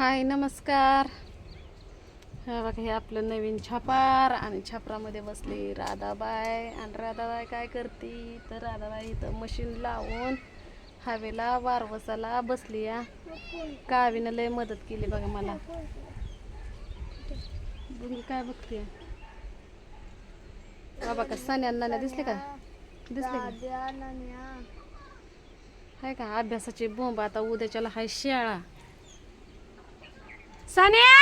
हाय नमस्कार. हा बघा हे आपलं नवीन छापार आणि छापरामध्ये बसली राधाबाई. आणि राधाबाई काय करते? तर राधाबाई इथं मशीन लावून हवेला वारवसाला बसली या कावीनं लय मदत केली बघा मला. काय बघते बाबा का सण्या नाण्या दिसले का? दिसले का? हाय का? अभ्यासाची बोंब आता उद्याच्याला हाय शाळा. सानिया!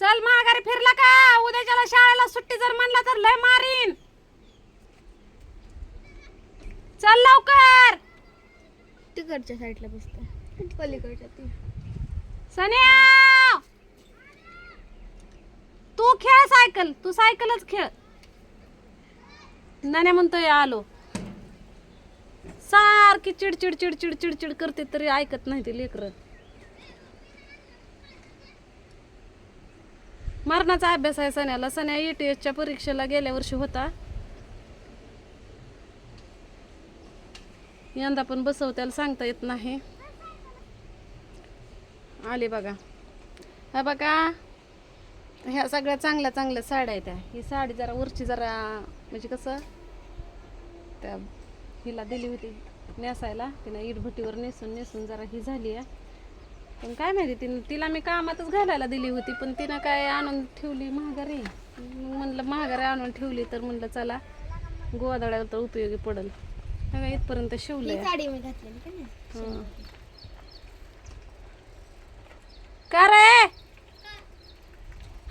चल माघारी फिरला का? उद्याच्याला शाळेला सुट्टी जर म्हणला तर लय मारीन. चल लवकर. तिकडच्या साईडला बसते. पलीकडच्या ती. सन्या! तू खेळ सायकल. तू सायकलच खेळ. नाण्या म्हणतोय आलो. सारखी चिडचिड चिडचिड चिडचिड करते तरी ऐकत नाही ते लेकर. मरणाचा अभ्यास आहे सण्याला. सण्या ईटीएसच्या परीक्षेला गेल्या वर्षी होता. यंदा पण बसवत्याला सांगता येत नाही. आले बघा. हा बघा. ह्या सगळ्या चांगल्या चांगल्या साड्या आहेत त्या. ही साडी जरा वरची जरा म्हणजे कसं? त्या हिला दिली होती नेसायला. तिने इटभट्टीवर नेसून नेसून जरा ही झाली आहे. पण काय माहिती तिनं तिला मी कामातच घालायला दिली होती पण तिनं काय आणून ठेवली महागारी. मग म्हणलं महागारी आणून ठेवली तर म्हणलं चला गोवादळ्याला तर उपयोगी पडल. बघा इथपर्यंत शिवलंय. साडी मी घातलेली का नाही. का रे?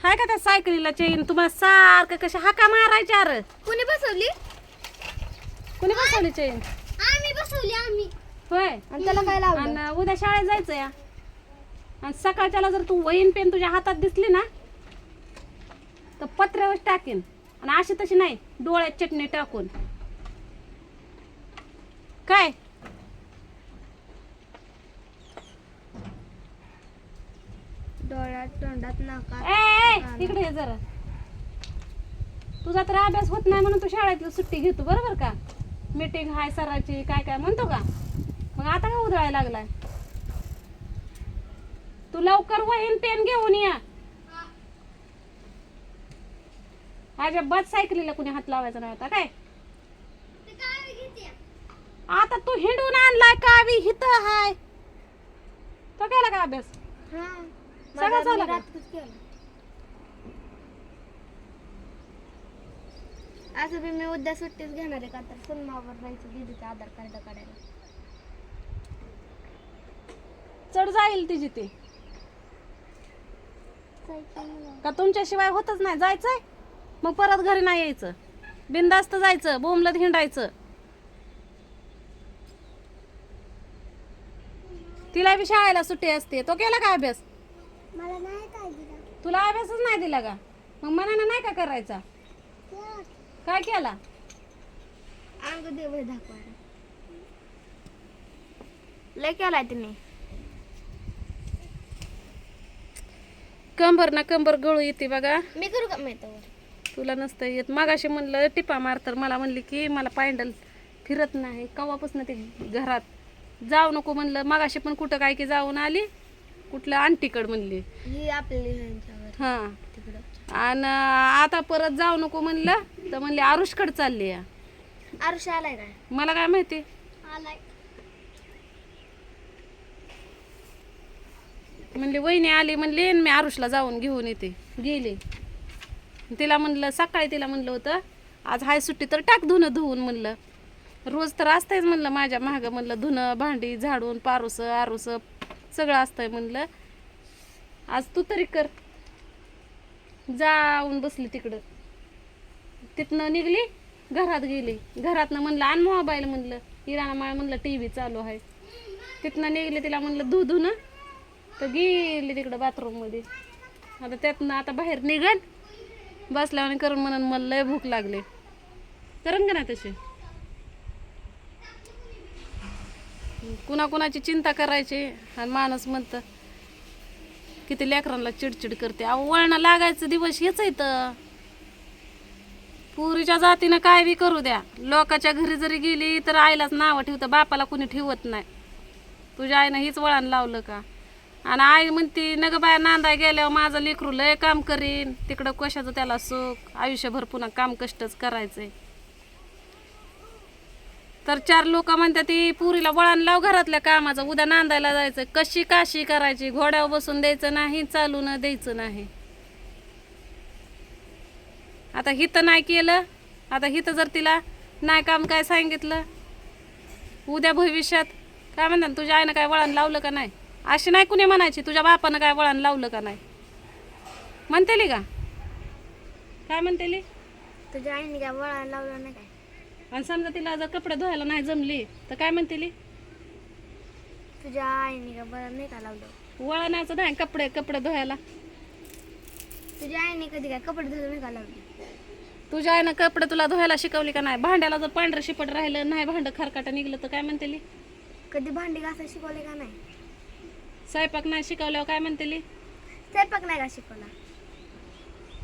हाय का त्या सायकलीला चेन तुम्हाला सारखं कशा हाका मारायच्या अरे? कोणी बसवली? कोणी बसवली चेन आम्ही बसवली आम्ही. होय. आणि त्याला काय लावलं? आणि उद्या शाळेत जायचं या आणि सकाळच्याला जर तू वहीन पेन तुझ्या हातात दिसली ना तर पत्र्यावर टाकीन. आणि अशी तशी नाही डोळ्यात चटणी टाकून. काय? डोळ्यात तोंडात नाकात ए ए, इकडे ये जरा. तुझा तर अभ्यास होत नाही म्हणून तू शाळेतली सुट्टी घेतो बरोबर का? मीटिंग हाय सराची काय काय म्हणतो का? मग आता का उधळायला लागलाय? तू लवकर वहीन पेन घेऊन या. अजिबात सायकलीला कुणी हात लावायचा नाही आता काय आता तू हिंडून आणलाय कावी हित हाय. तो केला का अभ्यास? सगळं झालं का? असं बी मी उद्या सुट्टीच घेणार आहे का? तर सुनमावर जायचं दीदीचं आधार कार्ड काढायला. चढ जाईल तिची ती का तुमच्याशिवाय होतच नाही. जायचंय? मग परत घरी नाही यायचं. बिंदास्त जायचं बोंबलत हिंडायचं. तिला बी शाळेला सुट्टी असते. तो केला का अभ्यास? मला नाही काय दिलं तुला अभ्यासच नाही दिला का? मग मनानं नाही का करायचा? काय केला? अंग देव दाखवा. लय केलाय तिने. कंबर ना कंबर गळू येते बघा. मी करू का? मी तुला नसतं येत. मागाशी म्हणलं टिपा मार तर मला म्हणली की मला पायंडल फिरत नाही. कवापासून ते घरात जाऊ नको म्हणलं. मागाशी पण कुठं काय की जाऊन आली. कुठलं आंटीकड म्हणली. ही आपली हां. आणि आता परत जाऊ नको म्हणलं. तर म्हणली आरुषकड चालली आरुष आलाय काय? मला काय माहिती? आलाय. म्हणले वहिनी आली म्हणले आणि मी आरुषला जाऊन घेऊन येते. गेले. तिला म्हणलं सकाळी तिला म्हणलं होतं आज हाय सुट्टी तर टाक धुणं धुवून म्हणलं. रोज तर असतंयच म्हणलं माझ्या मागं म्हणलं धुणं भांडी झाडून पारुसं आरुसं सगळं असतंय म्हणलं. आज तू तरी कर. जाऊन बसली तिकडं. तिथनं निघली घरात गेली. घरातनं म्हणलं आण मोबाईल म्हणलं इराणा माळ म्हणलं टी व्ही चालू आहे. तिथनं निघली तिला म्हणलं धु धुणं. तर गेली तिकडं बाथरूममध्ये आता त्यातनं आता बाहेर निघन बसल्यावर करून म्हणून मला लय भूक लागली. करण का ना तसे कुणाकुणाची चिंता करायची आणि माणूस म्हणतं किती लेकरांना चिडचिड करते. अहो वळणं लागायचं दिवस हेच तर पुरीच्या जातीनं काय बी करू द्या. लोकाच्या घरी जरी गेली तर आईलाच नावं ठेवतं बापाला कुणी ठेवत नाही. तुझ्या आईनं हीच वळण लावलं का? आणि आई म्हणती नग बाया नांदाय गेल्यावर माझं लेकरू लय काम करीन. तिकडं कशाचं त्याला सुख. आयुष्यभर पुन्हा काम कष्टच करायचंय. तर चार लोक म्हणतात ती पुरीला वळण लाव घरातल्या कामाचं. उद्या नांदायला जायचं. कशी काशी करायची? घोड्यावर बसून द्यायचं नाही चालू न द्यायचं नाही. आता हिथं नाही केलं. आता हिथं जर तिला नाही काम काय सांगितलं उद्या भविष्यात काय म्हणतात तुझ्या आईनं काय वळण लावलं का नाही? अशी नाही कुणी म्हणायची तुझ्या बापानं काय वळण लावलं का नाही? म्हणतेली का? काय म्हणतेली? तुझ्या आईने काय वळा लावलं नाही काय? आणि समजा तिला जर कपडे धुवायला नाही जमली तर काय म्हणतेली? तुझ्या आईने काय बरं नाही का लावलं? वळणाचं नाही कपडे कपडे धुवायला. तुझ्या आईने कधी काय कपडे धुवून नाही का लावले? तुझ्या आईनं कपडे तुला धुवायला शिकवली का नाही? भांड्याला जर पांढरं शिपट राहिलं नाही भांडं खरकाटं निघलं तर काय म्हणतेली? कधी भांडी घासायला शिकवले का नाही? स्वयंपाक नाही शिकवल्यावर काय म्हणतेली स्वयंपाक नाही का शिकवला?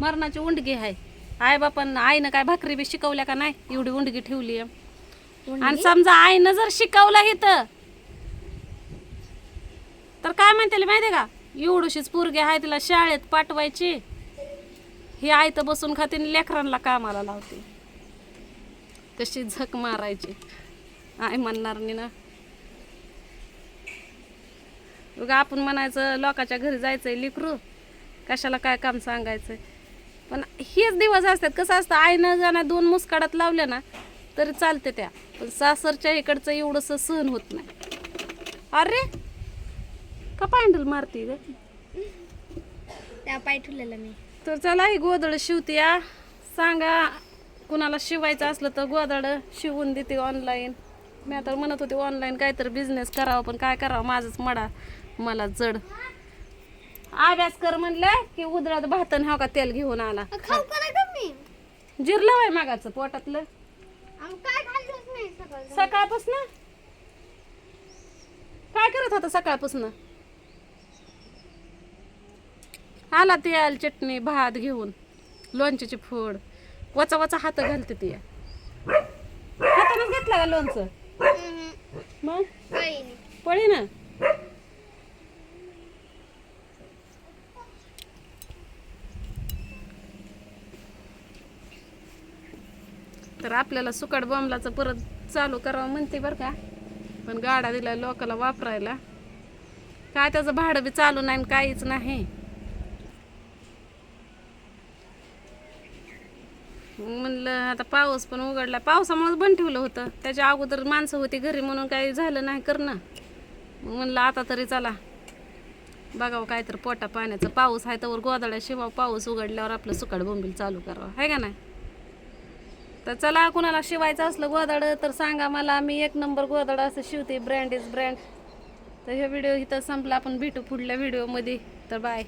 मरणाची उंडगी आहे. आई बापांना आईनं काय भाकरी बी शिकवल्या का नाही? एवढी उंडगी ठेवली आणि समजा आईनं जर शिकवलं इथं तर काय म्हणते माहिती का? एवढीशीच पोरगी आहे तिला शाळेत पाठवायची. ही आई तर बसून खाते आणि लेकरांना कामाला लावते. तशी झक मारायची. आई म्हणणार नाही ना उगा आपण म्हणायचं लोकाच्या घरी जायचंय लिकरू. कशाला काय काम सांगायचंय? पण हेच दिवस असतात. कसं असतं आईनं गाणं दोन मुस्काडात लावल्या ना तरी चालते त्या. पण सासरच्या इकडचं एवढंसं सहन होत नाही. अरे! का पांडल मारती ग? त्या पाय ठेवलेलं मी. तर चला ही गोदड शिवते या सांगा कुणाला शिवायचं असलं तर गोदड शिवून देते ऑनलाईन मी आता म्हणत होते ऑनलाईन काहीतरी बिझनेस करावा पण काय करावं? माझंच मडा. मला जड. अभ्यास कर म्हणलं की उदळात भातन हा का तेल घेऊन आला. जिरलं बाय मागाचं पोटातलं. सकाळपासून? काय करत होता सकाळपासून? आला तेल चटणी भात घेऊन. लोणच्याची फोड. वचा वचा हात घालते ती. हातानंच घेतला का लोणचं? मग? पळी ना. तर आपल्याला सुकाट बॉम्बलाचं परत चालू करावं म्हणते बरं का. पण गाडा दिला लोकाला वापरायला. काय त्याचं भाडं बी चालू नाही आणि काहीच नाही. मग म्हणलं आता पाऊस पण उघडला. पावसामुळेच बंद ठेवलं होतं. त्याच्या अगोदर माणसं होती घरी म्हणून काही झालं नाही करणं. म्हणलं आता तरी चला. बघावं काय तर पोटा पाण्याचं. पाऊस आहे तर गोदाड्या शिवाव पाऊस उघडल्यावर आपलं सुकाड बोंबील चालू करावं. आहे का नाही? तर चला कुणाला शिवायचं असलं गोदाड तर सांगा मला. मी एक नंबर गोदाड असं शिवते. ब्रँड इज ब्रँड तर हे व्हिडिओ इथं संपला. आपण भेटू पुढल्या व्हिडिओमध्ये तर बाय